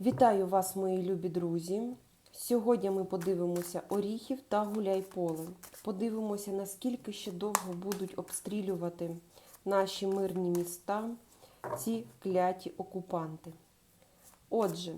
Вітаю вас, мої любі друзі! Сьогодні ми подивимося оріхів та гуляйполе. Подивимося, наскільки ще довго будуть обстрілювати наші мирні міста ці кляті окупанти. Отже,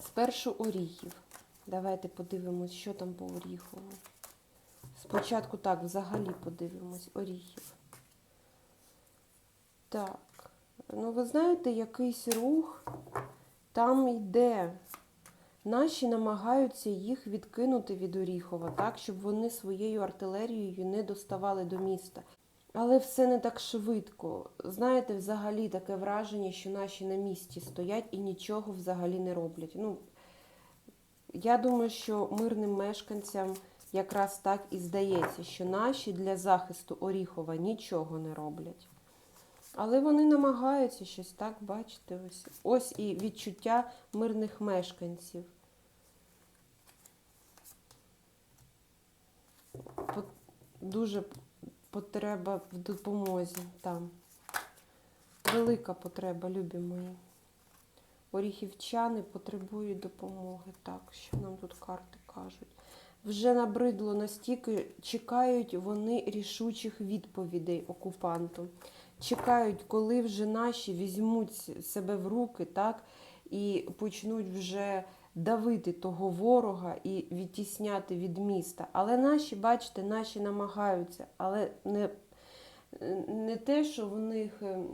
спершу оріхів. Давайте подивимось, що там по оріхову. Спочатку так, взагалі подивимось оріхів. Так, ну ви знаєте, якийсь рух там йде. Наші намагаються їх відкинути від Оріхова, так, щоб вони своєю артилерією не доставали до міста. Але все не так швидко. Знаєте, взагалі таке враження, що наші на місці стоять і нічого взагалі не роблять. Ну, я думаю, що мирним мешканцям якраз так і здається, що наші для захисту Оріхова нічого не роблять. Але вони намагаються щось так, бачите, ось. Ось і відчуття мирних мешканців. Дуже потреба в допомозі там. Велика потреба, любі мої. Оріхівчани потребують допомоги. Так, що нам тут карти кажуть. Вже набридло настільки, чекають вони рішучих відповідей окупанту. Чекають, коли вже наші візьмуть себе в руки, так, і почнуть вже давити того ворога і відтісняти від міста. Але наші, бачите, наші намагаються, але не, не те, що в них. ем,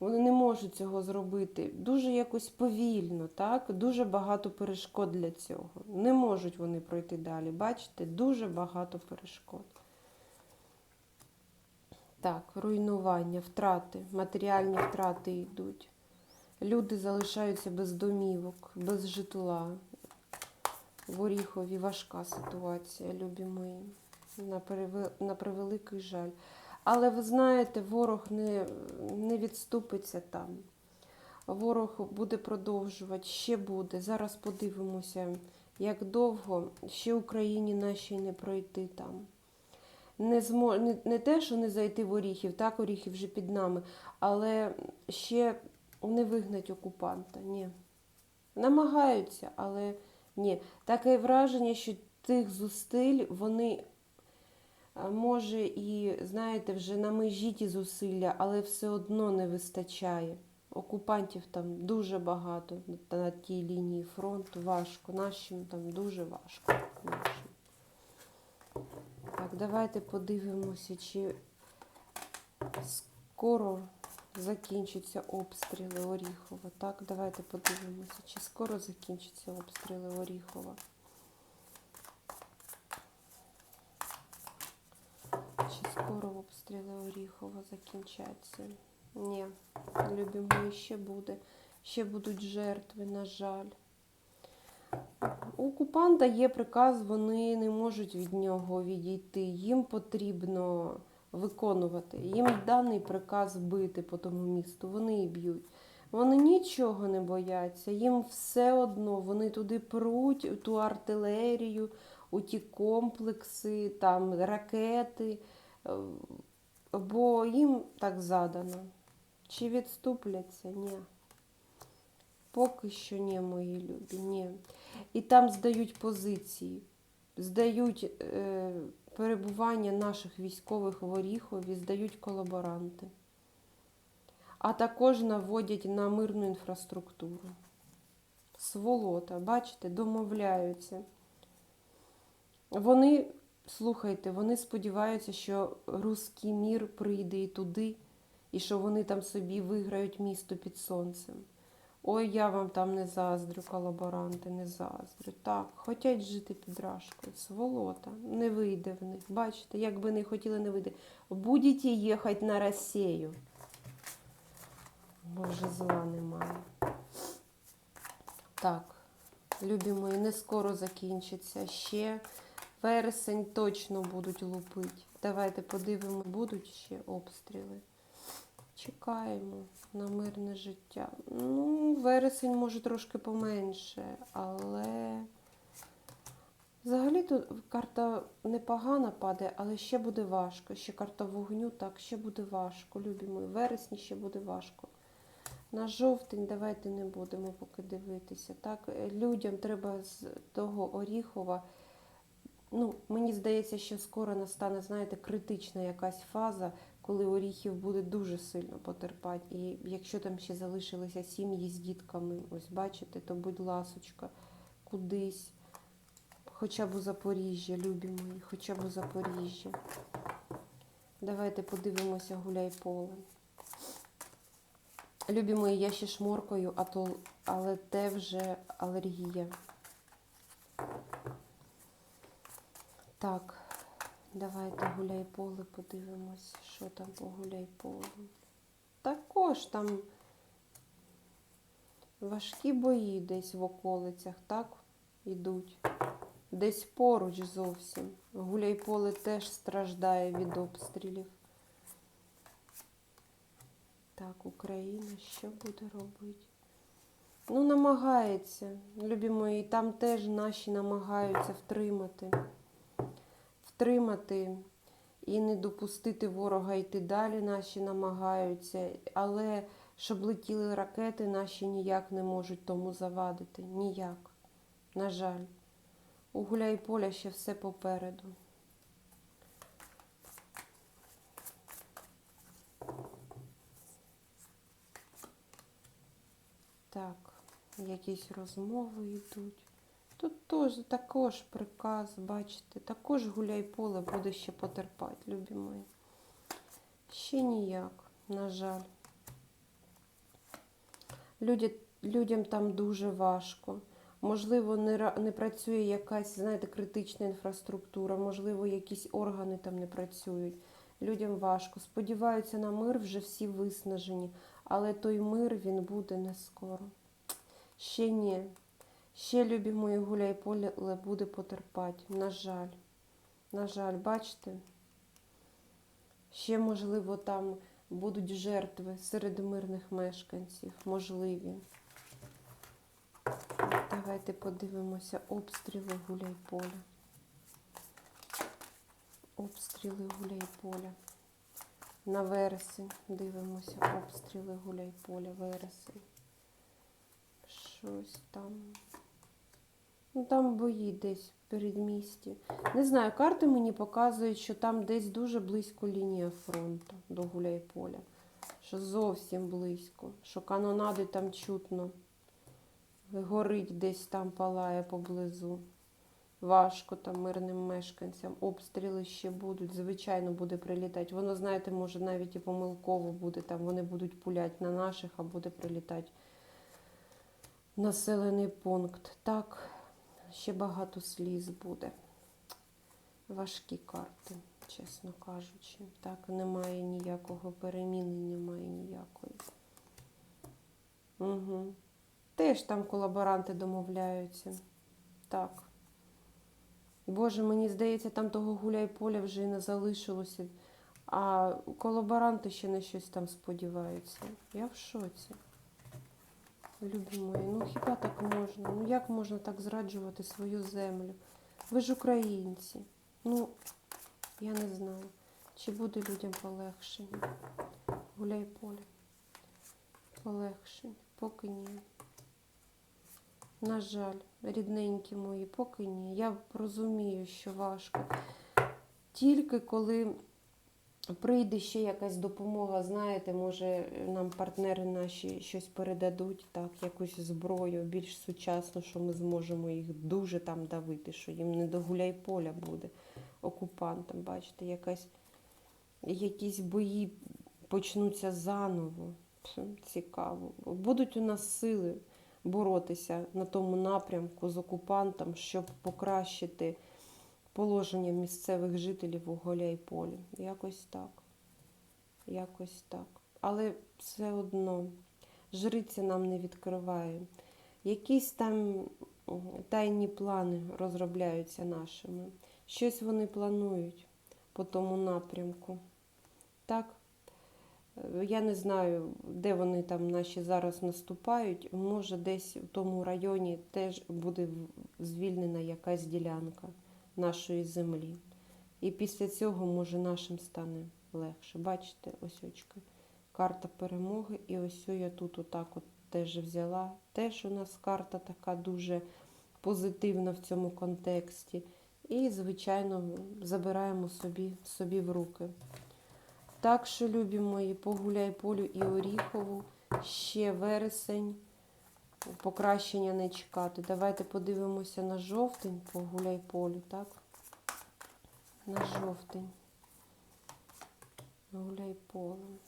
Вони не можуть цього зробити. Дуже якось повільно, так? Дуже багато перешкод для цього. Не можуть вони пройти далі. Бачите, дуже багато перешкод. Так, руйнування, втрати, матеріальні втрати йдуть. Люди залишаються без домівок, без житла. В Оріхові важка ситуація, любі мої. На, превеликий жаль. Але ви знаєте, ворог не, не відступиться там. Ворог буде продовжувати, ще буде. Зараз подивимося, як довго ще Україні нашій не пройти там. Не, змо... не, не те, що не зайти в Оріхів, так, Оріхів вже під нами, але ще не вигнать окупанта. Ні. Намагаються, але ні. Таке враження, що тих зусиль вони може і, знаєте, вже на межі ті зусилля, але все одно не вистачає. Окупантів там дуже багато на тій лінії фронту. Важко. Нашим там дуже важко. Нашим. Так, давайте подивимося, чи скоро закінчаться обстріли Оріхова. Так, давайте подивимося, чи скоро закінчаться обстріли Оріхова. Чи скоро обстріли Оріхова закінчаться? Ні, любі мої, ще буде. Ще будуть жертви, на жаль. У окупанта є приказ, вони не можуть від нього відійти. Їм потрібно виконувати. Їм даний приказ бити по тому місту. Вони і б'ють. Вони нічого не бояться. Їм все одно вони туди пруть, ту артилерію, у ті комплекси, там ракети. е, Бо їм так задано. Чи відступляться? Ні. Поки що ні, мої любі, ні. І там здають позиції, здають е, перебування наших військових в Оріхові, здають колаборанти. А також наводять на мирну інфраструктуру. Сволота, бачите, домовляються. Вони, слухайте, вони сподіваються, що руський мір прийде і туди, і що вони там собі виграють місто під сонцем. Ой, я вам там не заздрю, колаборанти, не заздрю. Так, хочуть жити під рашкою. Сволота, не вийде в них. Бачите, як би не хотіли, не вийде. Будете їхати на Росію. Боже, зла немає. Так, любі мої, не скоро закінчиться. Ще вересень точно будуть лупити. Давайте подивимо, будуть ще обстріли. Чекаємо на мирне життя. Ну, вересень може трошки поменше, але взагалі тут карта непогана падає, але ще буде важко. Ще карта вогню, так, ще буде важко. Любі мої, вересні ще буде важко. На жовтень давайте не будемо поки дивитися. Так, людям треба з того Оріхова. Ну, мені здається, що скоро настане, знаєте, критична якась фаза, коли Оріхів буде дуже сильно потерпати. І якщо там ще залишилися сім'ї з дітками, ось бачите, то будь ласочка, кудись. Хоча б у Запоріжжя, любі мої, хоча б у Запоріжжя. Давайте подивимося гуляй поле. Любі мої, я ще шморкою, а то, але те вже алергія. Так, давайте гуляй поле подивимось, що там по гуляй поле. Також там важкі бої десь в околицях, так, ідуть. Десь поруч зовсім. Гуляй поле теж страждає від обстрілів. Так, Україна що буде робити? Ну, намагається, любі мої, там теж наші намагаються втримати. Втримати і не допустити ворога йти далі, наші намагаються. Але щоб летіли ракети, наші ніяк не можуть тому завадити. Ніяк. На жаль. У Гуляйполя ще все попереду. Так, якісь розмови йдуть. Тут теж також приказ, бачите, також гуляй поле буде ще потерпати, любі мої. Ще ніяк, на жаль. Люди, людям там дуже важко. Можливо, не, не працює якась, знаєте, критична інфраструктура, можливо, якісь органи там не працюють. Людям важко. Сподіваються на мир, вже всі виснажені, але той мир він буде не скоро. Ще ні. Ще, любі мої, гуляй поле буде потерпати. На жаль. На жаль, бачите? Ще, можливо, там будуть жертви серед мирних мешканців. Можливі. Давайте подивимося обстріли гуляй поля. Обстріли гуляй поля. На вересень дивимося обстріли гуляй поля, вересень. Щось там. Ну там бої десь в передмісті. Не знаю, карти мені показують, що там десь дуже близько лінія фронту до Гуляйполя. Що зовсім близько. Що канонади там чутно. Горить десь там палає поблизу. Важко там мирним мешканцям. Обстріли ще будуть. Звичайно, буде прилітати. Воно, знаєте, може навіть і помилково буде. Там вони будуть пуляти на наших, а буде прилітати населений пункт. Так, ще багато сліз буде. Важкі карти, чесно кажучи. Так, немає ніякого переміни, немає ніякої. Угу. Теж там колаборанти домовляються. Так. Боже, мені здається, там того гуляй поля вже і не залишилося. А колаборанти ще на щось там сподіваються. Я в шоці. Любі мої, ну хіба так можна? Ну як можна так зраджувати свою землю? Ви ж українці. Ну, я не знаю, чи буде людям полегшення. Гуляй поле. Полегшення. Поки ні. На жаль, рідненькі мої, поки ні. Я розумію, що важко. Тільки коли прийде ще якась допомога, знаєте, може нам партнери наші щось передадуть, так, якусь зброю більш сучасну, що ми зможемо їх дуже там давити, що їм не до гуляй поля буде окупантам. Бачите, якась, якісь бої почнуться заново. Цікаво. Будуть у нас сили боротися на тому напрямку з окупантом, щоб покращити положення місцевих жителів у Гуляйполі. Якось так. Якось так. Але все одно жриця нам не відкриває. Якісь там тайні плани розробляються нашими. Щось вони планують по тому напрямку. Так? Я не знаю, де вони там наші зараз наступають. Може, десь в тому районі теж буде звільнена якась ділянка нашої землі. І після цього, може, нашим стане легше. Бачите, ось очки. карта перемоги. І ось я тут отак от теж взяла. Теж у нас карта така дуже позитивна в цьому контексті. І, звичайно, забираємо собі, собі в руки. Так що, любі мої, погуляй полю і Оріхову. Ще вересень. Покращення не чекати. Давайте подивимося на жовтень по гуляй полю, так? На жовтень. Гуляй полем.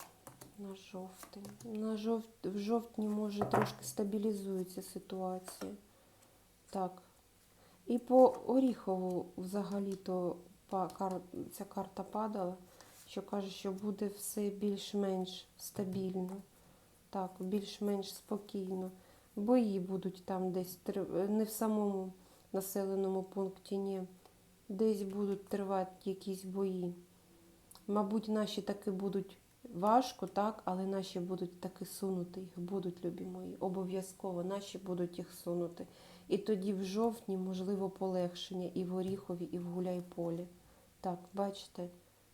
На жовтень. На жов... В жовтні, може, трошки стабілізується ситуація. Так. І по Оріхову взагалі-то ця карта падала, що каже, що буде все більш-менш стабільно. Так, більш-менш спокійно. Бої будуть там десь не в самому населеному пункті, ні. Десь будуть тривати якісь бої. Мабуть, наші таки будуть важко, так, але наші будуть таки сунути. Їх будуть, любі мої. Обов'язково наші будуть їх сунути. І тоді в жовтні, можливо, полегшення і в Оріхові, і в Гуляйполі. Так, бачите,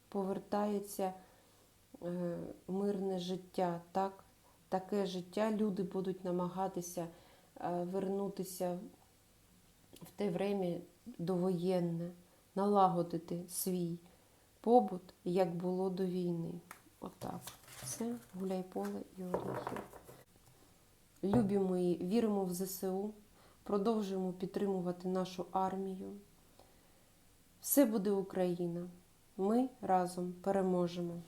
повертається е, мирне життя, так? Таке життя люди будуть намагатися е, вернутися в те время довоєнне, налагодити свій побут, як було до війни. Отак. Це Гуляйполе і Оріхів. Любі мої, віримо в ЗСУ, продовжуємо підтримувати нашу армію. Все буде Україна. Ми разом переможемо.